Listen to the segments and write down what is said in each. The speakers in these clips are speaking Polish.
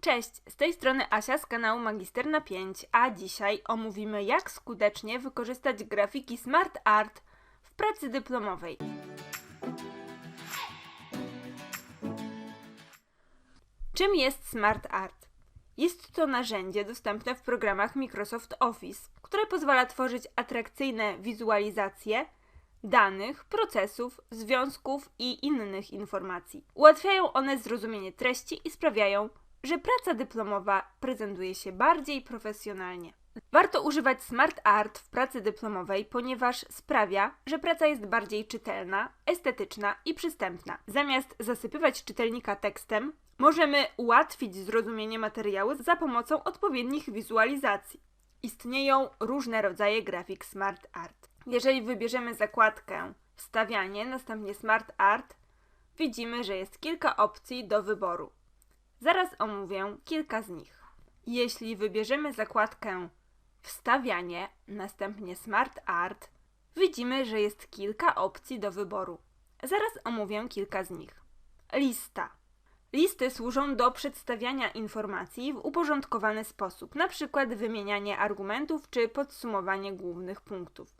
Cześć, z tej strony Asia z kanału Magister na 5, a dzisiaj omówimy jak skutecznie wykorzystać grafiki Smart Art w pracy dyplomowej. Czym jest Smart Art? Jest to narzędzie dostępne w programach Microsoft Office, które pozwala tworzyć atrakcyjne wizualizacje danych, procesów, związków i innych informacji. Ułatwiają one zrozumienie treści i sprawiają, że praca dyplomowa prezentuje się bardziej profesjonalnie. Warto używać Smart Art w pracy dyplomowej, ponieważ sprawia, że praca jest bardziej czytelna, estetyczna i przystępna. Zamiast zasypywać czytelnika tekstem, możemy ułatwić zrozumienie materiału za pomocą odpowiednich wizualizacji. Istnieją różne rodzaje grafik Smart Art. Jeżeli wybierzemy zakładkę Wstawianie, następnie Smart Art, widzimy, że jest kilka opcji do wyboru. Zaraz omówię kilka z nich. Jeśli wybierzemy zakładkę Wstawianie, następnie Smart Art, widzimy, że jest kilka opcji do wyboru. Zaraz omówię kilka z nich. Lista. Listy służą do przedstawiania informacji w uporządkowany sposób, np. wymienianie argumentów czy podsumowanie głównych punktów.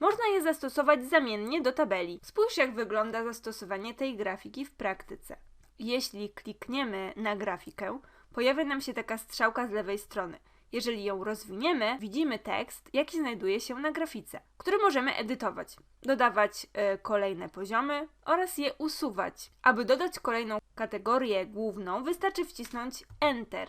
Można je zastosować zamiennie do tabeli. Spójrz, jak wygląda zastosowanie tej grafiki w praktyce. Jeśli klikniemy na grafikę, pojawia nam się taka strzałka z lewej strony. Jeżeli ją rozwiniemy, widzimy tekst, jaki znajduje się na grafice, który możemy edytować, dodawać y, kolejne poziomy oraz je usuwać. Aby dodać kolejną kategorię główną, wystarczy wcisnąć Enter.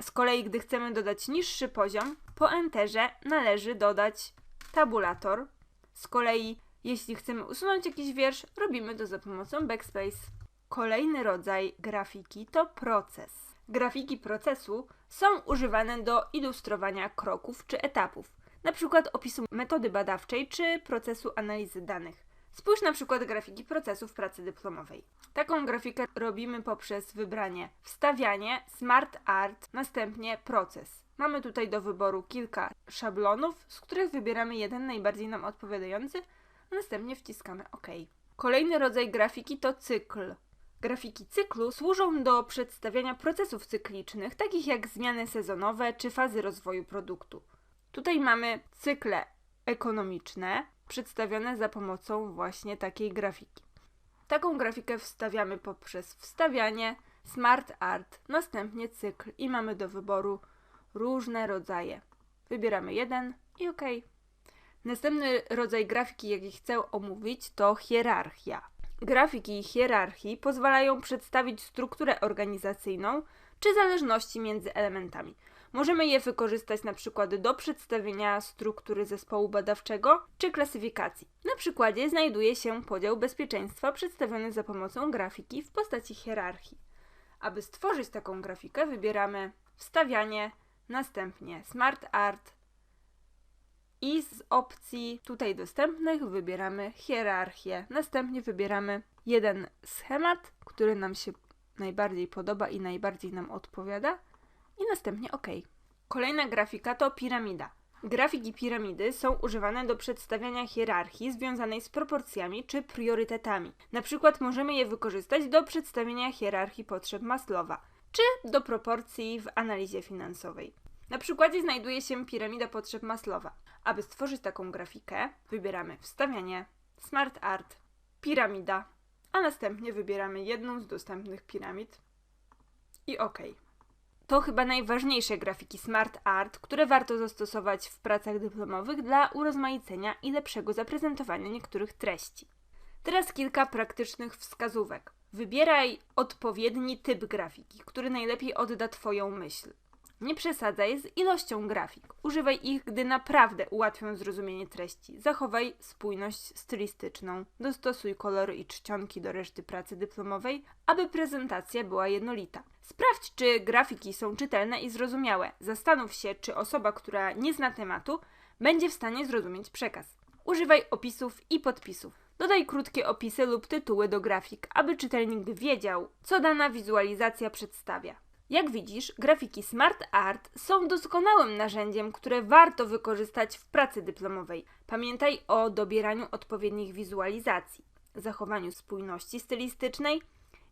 Z kolei, gdy chcemy dodać niższy poziom, po Enterze należy dodać tabulator. Z kolei, jeśli chcemy usunąć jakiś wiersz, robimy to za pomocą Backspace. Kolejny rodzaj grafiki to proces. Grafiki procesu są używane do ilustrowania kroków czy etapów, np. opisu metody badawczej czy procesu analizy danych. Spójrz na przykład grafiki procesu w pracy dyplomowej. Taką grafikę robimy poprzez wybranie wstawianie, smart art, następnie proces. Mamy tutaj do wyboru kilka szablonów, z których wybieramy jeden najbardziej nam odpowiadający, a następnie wciskamy OK. Kolejny rodzaj grafiki to cykl. Grafiki cyklu służą do przedstawiania procesów cyklicznych, takich jak zmiany sezonowe czy fazy rozwoju produktu. Tutaj mamy cykle ekonomiczne, przedstawione za pomocą właśnie takiej grafiki. Taką grafikę wstawiamy poprzez wstawianie, Smart Art, następnie cykl i mamy do wyboru różne rodzaje. Wybieramy jeden i OK. Następny rodzaj grafiki, jaki chcę omówić, to hierarchia. Grafiki hierarchii pozwalają przedstawić strukturę organizacyjną czy zależności między elementami. Możemy je wykorzystać na przykład do przedstawienia struktury zespołu badawczego czy klasyfikacji. Na przykładzie znajduje się podział bezpieczeństwa przedstawiony za pomocą grafiki w postaci hierarchii. Aby stworzyć taką grafikę, wybieramy wstawianie, następnie Smart Art i z opcji tutaj dostępnych wybieramy hierarchię. Następnie wybieramy jeden schemat, który nam się najbardziej podoba i najbardziej nam odpowiada i następnie OK. Kolejna grafika to piramida. Grafiki piramidy są używane do przedstawiania hierarchii związanej z proporcjami czy priorytetami. Na przykład możemy je wykorzystać do przedstawienia hierarchii potrzeb Maslowa czy do proporcji w analizie finansowej. Na przykładzie znajduje się piramida potrzeb Maslowa. Aby stworzyć taką grafikę, wybieramy wstawianie, Smart Art, piramida, a następnie wybieramy jedną z dostępnych piramid i OK. To chyba najważniejsze grafiki Smart Art, które warto zastosować w pracach dyplomowych dla urozmaicenia i lepszego zaprezentowania niektórych treści. Teraz kilka praktycznych wskazówek. Wybieraj odpowiedni typ grafiki, który najlepiej odda Twoją myśl. Nie przesadzaj z ilością grafik. Używaj ich, gdy naprawdę ułatwią zrozumienie treści. Zachowaj spójność stylistyczną. Dostosuj kolory i czcionki do reszty pracy dyplomowej, aby prezentacja była jednolita. Sprawdź, czy grafiki są czytelne i zrozumiałe. Zastanów się, czy osoba, która nie zna tematu, będzie w stanie zrozumieć przekaz. Używaj opisów i podpisów. Dodaj krótkie opisy lub tytuły do grafik, aby czytelnik wiedział, co dana wizualizacja przedstawia. Jak widzisz, grafiki Smart Art są doskonałym narzędziem, które warto wykorzystać w pracy dyplomowej. Pamiętaj o dobieraniu odpowiednich wizualizacji, zachowaniu spójności stylistycznej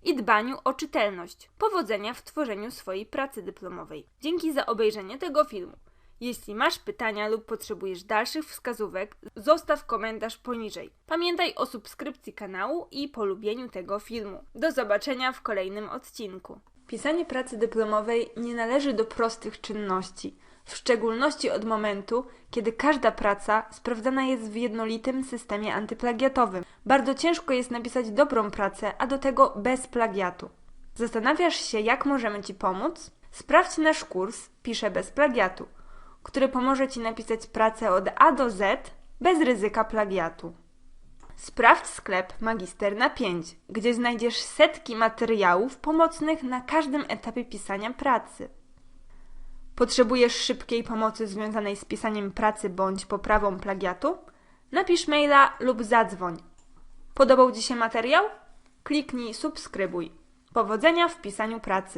i dbaniu o czytelność. Powodzenia w tworzeniu swojej pracy dyplomowej. Dzięki za obejrzenie tego filmu. Jeśli masz pytania lub potrzebujesz dalszych wskazówek, zostaw komentarz poniżej. Pamiętaj o subskrypcji kanału i polubieniu tego filmu. Do zobaczenia w kolejnym odcinku. Pisanie pracy dyplomowej nie należy do prostych czynności, w szczególności od momentu, kiedy każda praca sprawdzana jest w jednolitym systemie antyplagiatowym. Bardzo ciężko jest napisać dobrą pracę, a do tego bez plagiatu. Zastanawiasz się, jak możemy Ci pomóc? Sprawdź nasz kurs Piszę bez plagiatu, który pomoże Ci napisać pracę od A do Z bez ryzyka plagiatu. Sprawdź sklep Magister na 5, gdzie znajdziesz setki materiałów pomocnych na każdym etapie pisania pracy. Potrzebujesz szybkiej pomocy związanej z pisaniem pracy bądź poprawą plagiatu? Napisz maila lub zadzwoń. Podobał Ci się materiał? Kliknij subskrybuj. Powodzenia w pisaniu pracy.